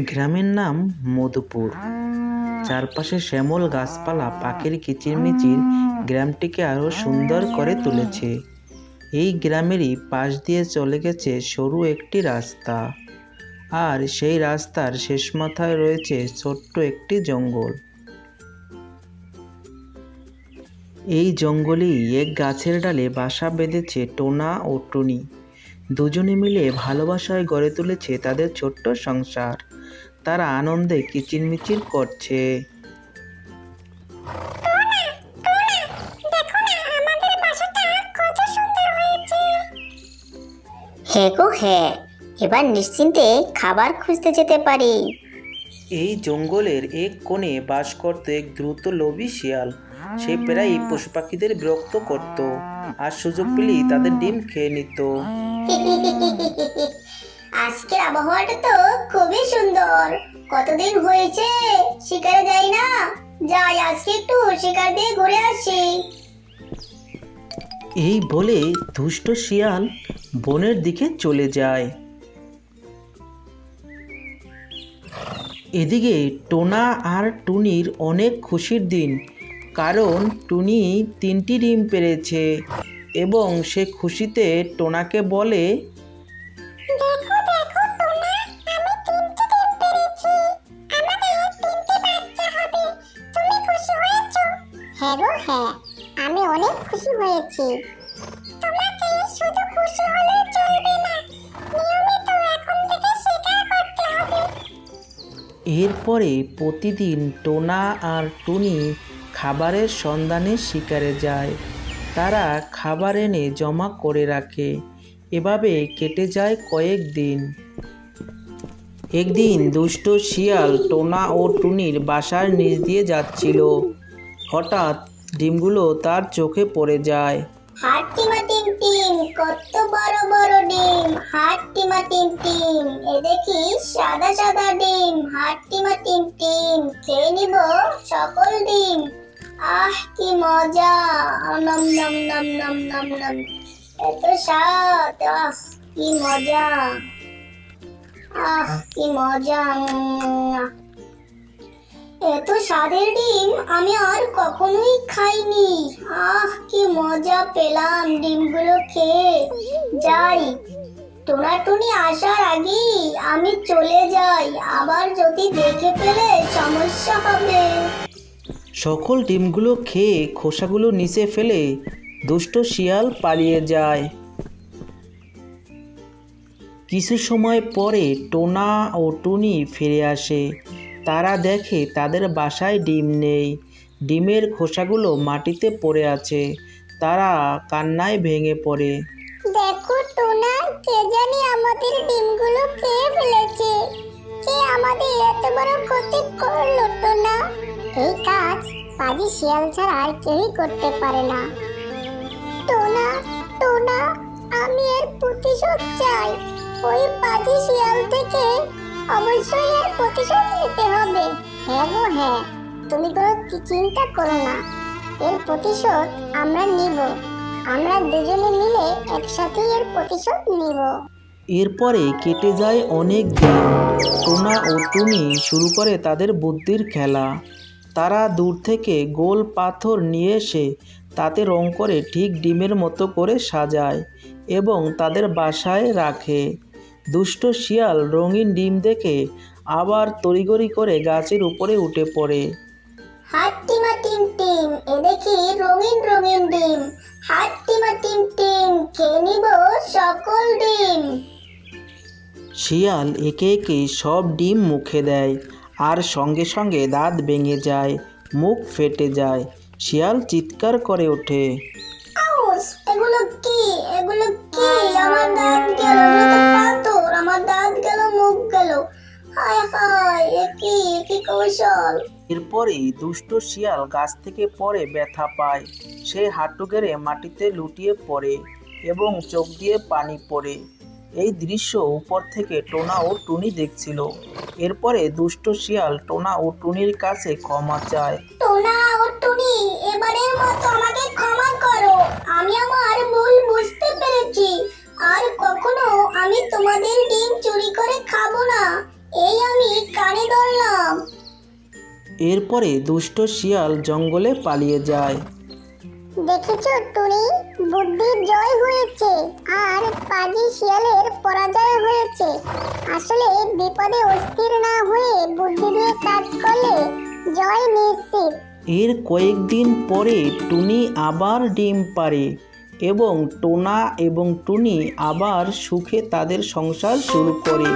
গ্রামের নাম মধুপুর। চারপাশে শ্যামল গাছপালা, পাখির কিচিরমিচির গ্রামটিকে আরও সুন্দর করে তুলেছে। এই গ্রামেরই পাশ দিয়ে চলে গেছে সরু একটি রাস্তা। আর সেই রাস্তার শেষ মাথায় রয়েছে ছোট্ট একটি জঙ্গল। এই জঙ্গলেই এক গাছের ডালে বাসা বেঁধেছে টোনা ও টুনি। দুজনে মিলে ভালোবাসায় গড়ে তুলেছে তাদের ছোট্ট সংসার। তারা আনন্দে কিচিরমিচির করছে। হ্যাঁ গো হ্যাঁ এবার নিশ্চিন্তে খাবার খুঁজতে যেতে পারি। এই জঙ্গলের এক কোণে বাস করত এক দ্রুত লোভী শিয়াল। সে প্রায়ই পশু পাখিদের বিরক্ত করত আর সুযোগ পেলেই তাদের ডিম খেয়ে নিত। আজকের আবহাওয়াটা তো খুবই সুন্দর। কতদিন হয়েছে? শিকারে যাই না? যাই, আজকে একটু শিকার দিয়ে ঘুরে আসি। এই বলে দুষ্ট শিয়াল বনের দিকে চলে যায়। এদিকে টোনা আর টুনির অনেক খুশির দিন, কারণ টুনি তিনটি ডিম পেরেছে এবং সে খুশিতে টোনাকে বলে হ্যাঁ আমি অনেক খুশি হয়েছি। তোমাকে শুধু খুশি হলে চলবে না, নিয়মিত এখন থেকে করতে হবে। এরপরে প্রতিদিন টোনা আর টুনি খাবারের সন্ধানে শিকারে যায়। তারা খাবার এনে জমা করে রাখে। এভাবে কেটে যায় কয়েক দিন। একদিন দুষ্ট শিয়াল টোনা ও টুনির বাসার নিচ দিয়ে যাচ্ছিল। হঠাৎ ডিমগুলো তার চোখে পড়ে যায়। টিম কত বড় বড় ডিম। টিম এ দেখি সাদা সাদা ডিম। টিম টিম খেয়ে নিব সকল ডিম। আহ, কি মজা। নম নম এত আহ, কি মজা। আহ, কি মজা। এত স্বাদের ডিম আমি আর কখনোই খাইনি। আহ, কি মজা পেলাম ডিমগুলো খেয়ে। যাই টোনাটুনি আসার আগেই আমি চলে যাই। আবার যদি দেখে ফেলে সমস্যা হবে। সকল ডিমগুলো খেয়ে খোসাগুলো নিচে ফেলে দুষ্ট শিয়াল পালিয়ে যায়। কিছু সময় পরে টোনা ও টুনি ফিরে আসে। তারা দেখে তাদের বাসায় ডিম নেই। ডিমের খোসাগুলো মাটিতে পড়ে আছে। তারা কান্নায় ভেঙে পড়ে। দেখো টোনা, কে জানি আমাদের ডিমগুলো খেয়ে ফেলেছে। কে আমাদের এত বড় ক্ষতি করল টোনা? এই কাজ পাজি শিয়াল ছাড়া আর কেউই করতে পারে না। টোনা টোনা, আমি এর প্রতিশোধ চাই। ওই পাজি শিয়াল থেকে অবশ্যই এর প্রতিশোধ নিতে হ্যাঁ হ্যাঁ। তুমি কোনো চিন্তা করো না। এর প্রতিশোধ আমরা নিব। আমরা দুজনে মিলে এর প্রতিশোধ নিব। এরপরে কেটে যায় অনেক দিন। টোনা ও টুনি শুরু করে তাদের বুদ্ধির খেলা। তারা দূর থেকে গোল পাথর নিয়ে এসে তাতে রং করে ঠিক ডিমের মতো করে সাজায় এবং তাদের বাসায় রাখে। দুষ্ট শিয়াল রঙিন ডিম দেখে আবার তড়িগড়ি করে গাছের উপরে উঠে পড়ে। হাট্টিমা টিম টিম এ দেখি রঙিন রঙিন ডিম। হাট্টিমা টিম টিম খেয়ে নিব সকল ডিম। শিয়াল একে একে সব ডিম মুখে দেয় আর সঙ্গে সঙ্গে দাঁত ভেঙে যায় মুখ ফেটে যায়। শিয়াল চিৎকার করে ওঠে। এগুলো কি? এগুলো কি? আমার দাঁত গেল কৌশল এরপরে দুষ্ট শিয়াল গাছ থেকে পড়ে ব্যথা পায়। সে হাঁটু গেড়ে মাটিতে লুটিয়ে পড়ে এবং চোখ দিয়ে পানি পড়ে। এই দৃশ্য উপর থেকে টোনা ও টুনি দেখছিল। এরপরে দুষ্ট শিয়াল টোনা ও টুনির কাছে ক্ষমা চায়। টোনা ও টুনি এবারের মতো আমাকে ক্ষমা করো। আমি আমার ভুল বুঝতে পেরেছি। আর কখনো আমি তোমাদের ডিম চুরি করে খাব না। এরপরে দুষ্ট শিয়াল জঙ্গলে পালিয়ে যায়। দেখেছ টুনি? বুদ্ধির জয় হয়েছে আর পাজি শিয়ালের পরাজয় হয়েছে। আসলে বিপদে অস্থির না হয়ে বুদ্ধি দিয়ে কাজ করলে জয় নিশ্চিত। এর কয়েকদিন পরে টুনি আবার ডিম পারে এবং টোনা এবং টুনি আবার সুখে তাদের সংসার শুরু করে।